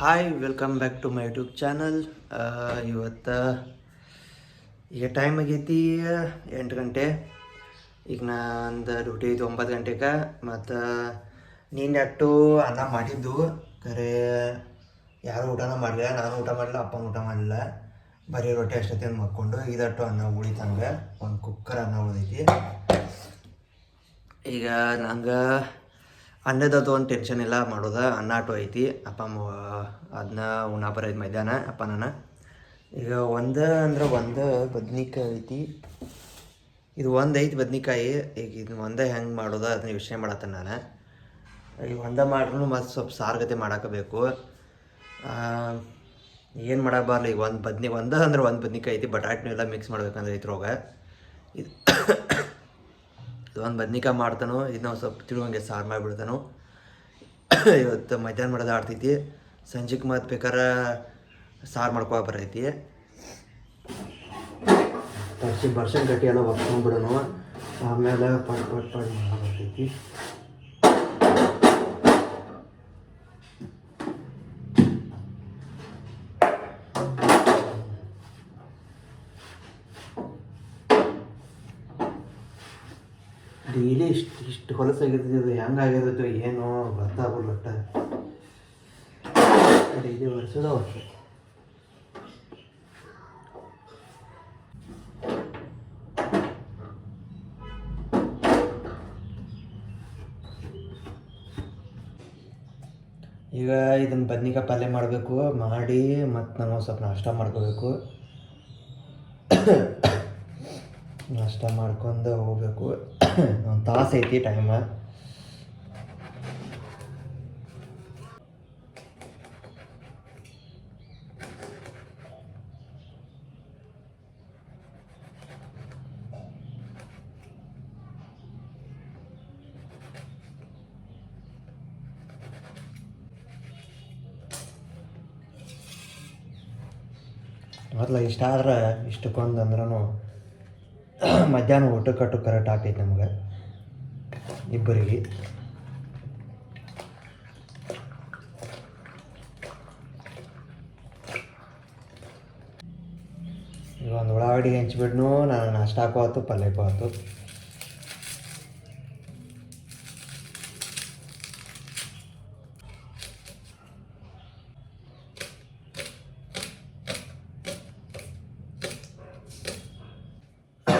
Hi welcome back to my YouTube channel ಇವತ್ತು, ಈಗ time ಆಗೈತಿ, ಎಂಟು ಗಂಟೆ. ಈಗ ನಂದು ಡ್ಯೂಟಿ ಐತಿ ಒಂಬತ್ತು ಗಂಟೆಗೆ ಮತ್ತು ನೀನು ಅಟ್ಟು ಅನ್ನ ಮಾಡಿದ್ದು? ಖರೆ, ಯಾರು ಊಟನ ಮಾಡಲಿಲ್ಲ, ನಾನು ಊಟ ಮಾಡಲಿಲ್ಲ, ಅಪ್ಪನ ಊಟ ಮಾಡಲಿಲ್ಲ. ಬರೀ ರೊಟ್ಟಿ ಅಷ್ಟೊತ್ತೆ ಮಕ್ಕೊಂಡು, ಇದಟ್ಟು ಅನ್ನ ಉಳಿತಂಗೆ, ಒಂದು ಕುಕ್ಕರ್ ಅನ್ನ ಉಳಿದೈತಿ. ಈಗ ನಂಗೆ ಅನ್ನದದು ಒಂದು ಟೆನ್ಷನ್ ಇಲ್ಲ, ಮಾಡೋದ ಅನ್ನ ಆಟೋ ಐತಿ. ಅಪ್ಪ ಅದನ್ನ ಉಣ ಬರೈತಿ ಮಧ್ಯಾಹ್ನ ಅಪ್ಪ ನಾನು ಈಗ ಒಂದು ಅಂದ್ರೆ ಒಂದು ಬದ್ನಿಕಾಯಿ ಐತಿ. ಇದು ಒಂದು ಐತಿ ಬದ್ನಿಕಾಯಿ, ಈಗ ಇದು ಒಂದೇ ಹೆಂಗೆ ಮಾಡೋದ ಅದನ್ನ ಯೋಚನೆ ಮಾಡತ್ತೆ ನಾನು. ಈಗ ಒಂದೇ ಮಾಡ್ರೂ ಮತ್ತು ಸ್ವಲ್ಪ ಸಾರ್ಗತೆ ಮಾಡಾಕಬೇಕು ಏನು ಮಾಡಕ್ಕೆ ಬರಲ್ಲ ಈಗ ಒಂದು ಬದ್ನಿ, ಒಂದ ಅಂದ್ರೆ ಒಂದು ಬದ್ನಿಕಾಯಿ ಐತಿ, ಬಟಾಟ್ನೂ ಎಲ್ಲ ಮಿಕ್ಸ್ ಮಾಡ್ಬೇಕಂದ್ರೆ ಇದ್ರೊಳಗೆ ಇದು ಒಂದು ಬದ್ನಿಕಾಯಿ ಮಾಡ್ತಾನೋ ಇದನ್ನ ಸ್ವಲ್ಪ ತಿಳುವಂಗೆ ಸಾರು ಮಾಡಿಬಿಡ್ತಾನೋ. ಇವತ್ತು ಮಧ್ಯಾಹ್ನ ಮಾಡೋದು ಆಡ್ತೈತಿ. ಸಂಜೆಗೆ ಮತ್ತು ಬೇಕಾರೆ ಸಾರು ಮಾಡ್ಕೊ ಬರೈತಿ ಬರ್ಸಿ ಬರ್ಷನ್ ಗಟ್ಟಿ ಎಲ್ಲ ಒಪ್ಕೊಂಡ್ಬಿಡೋನು ಆಮೇಲೆ ಪಟ್ ಪಟ್ ಪಟ್ ಬರ್ತೈತಿ ಡೈಲಿ ಇಷ್ಟು ಇಷ್ಟು ಹೊಲಸಾಗಿರ್ತದೆ, ಅದು ಹೆಂಗಾಗಿರ್ತೈತೋ ಏನು ಗೊತ್ತಾಗಲ್ಲ ಒಟ್ಟ. ಡೈಲಿ ವರ್ಷದ ವರ್ಷ ಈಗ ಇದನ್ನು ಬದ್ನಿಕಾಯಿ ಪಲ್ಯ ಮಾಡಬೇಕು, ಮಾಡಿ ಮತ್ತು ನಾವು ಸ್ವಲ್ಪ ನಾಷ್ಟ ಮಾಡ್ಕೋಬೇಕು. ನಾಷ್ಟ ಮಾಡ್ಕೊಂಡು ಹೋಗ್ಬೇಕು. ಒಂದು ತಾಸು ಐತಿ ಟೈಮ ಮೊದಲ ಇಷ್ಟ ಆದ್ರೆ ಇಷ್ಟಕ್ಕೊಂದು ಅಂದ್ರೂ ಮಧ್ಯಾಹ್ನ ಊಟ ಕಟ್ಟು ಕರೆಕ್ಟ್ ಆಗ್ತೈತೆ ನಮ್ಗೆ. ಇಬ್ಬರಿಗೆ. ಈಗ ಒಂದು ಉಳ್ಳಾಗಡ್ಡಿ ಹೆಂಚ್ಬಿಡ್ನು ನಾನು ನಾಷ್ಟ ಆಯ್ತು ಪಲ್ಯಕ್ಕೂ ಆತು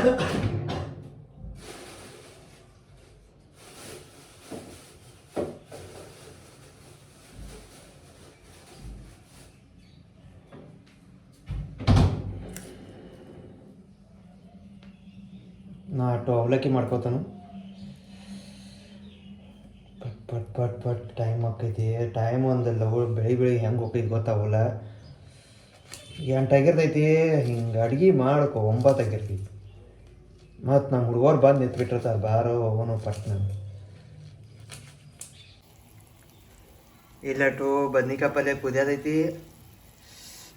ನಾ ಅಟ್ಟು ಅವಲಕ್ಕಿ ಮಾಡ್ಕೋತಾನು. ಪಟ್ ಪಟ್ ಪಟ್ ಪಟ್ ಟೈಮ್ ಆಕೈತಿ. ಟೈಮ್ ಒಂದಲ್ಲ ಬೆಳಿ ಬೆಳಿ ಹೆಂಗೆ ಹೋಗೈತಿ ಗೊತ್ತಾಗಲ್ಲ ಎಂಟಾಗಿರ್ತೈತಿ ಹಿಂಗೆ ಅಡ್ಗೆ ಮಾಡ್ಕೊ ಒಂಬತ್ತು ಆಗಿರ್ತೈತಿ. ಮತ್ತು ನಮ್ಮ ಹುಡುಗರು ಬಂದು ನಿಂತ್ಬಿಟ್ಟಿರ್ತಾರೆ ಬಾರೋ, ಅವನು ಪಟ್ನ ಇಲ್ಲಟ್ಟು ಬದ್ನಿಕಾಯಿ ಪಲ್ಯ ಕುದಿಯೋದೈತಿ.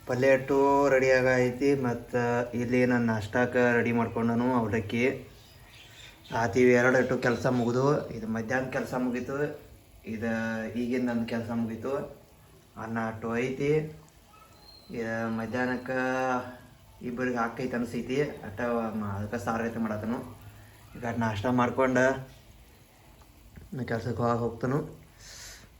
ಪಲ್ಯ ಅಟ್ಟು ರೆಡಿ ಆಗೈತಿ, ಮತ್ತು ಇಲ್ಲಿ ನಾನು ನಾಷ್ಟಾಕ ರೆಡಿ ಮಾಡ್ಕೊಂಡನು ಅವಲಕ್ಕಿ. ಆತೀವಿ ಎರಡು ಅಟ್ಟು ಕೆಲಸ ಮುಗಿದು, ಇದು ಮಧ್ಯಾಹ್ನ ಕೆಲಸ ಮುಗೀತು. ಇದು ಈಗಿನ ನನ್ನ ಕೆಲಸ ಮುಗೀತು. ಅನ್ನ ಅಟ್ಟು ಐತಿ. ಇದು ಮಧ್ಯಾಹ್ನಕ್ಕೆ ಇಬ್ಬರಿಗೆ ಹಾಕೈತೆ ಅನಿಸೈತಿ ಅಟ್ಟ ಅದಕ್ಕೆ ಸಾರು ಐತೆ ಮಾಡತ್ತನು ಈಗ ನಾಷ್ಟ ಮಾಡ್ಕೊಂಡು ನಾ ಕೆಲ್ಸಕ್ಕೆ ಹೋಗಿ ಹೋಗ್ತಾನು.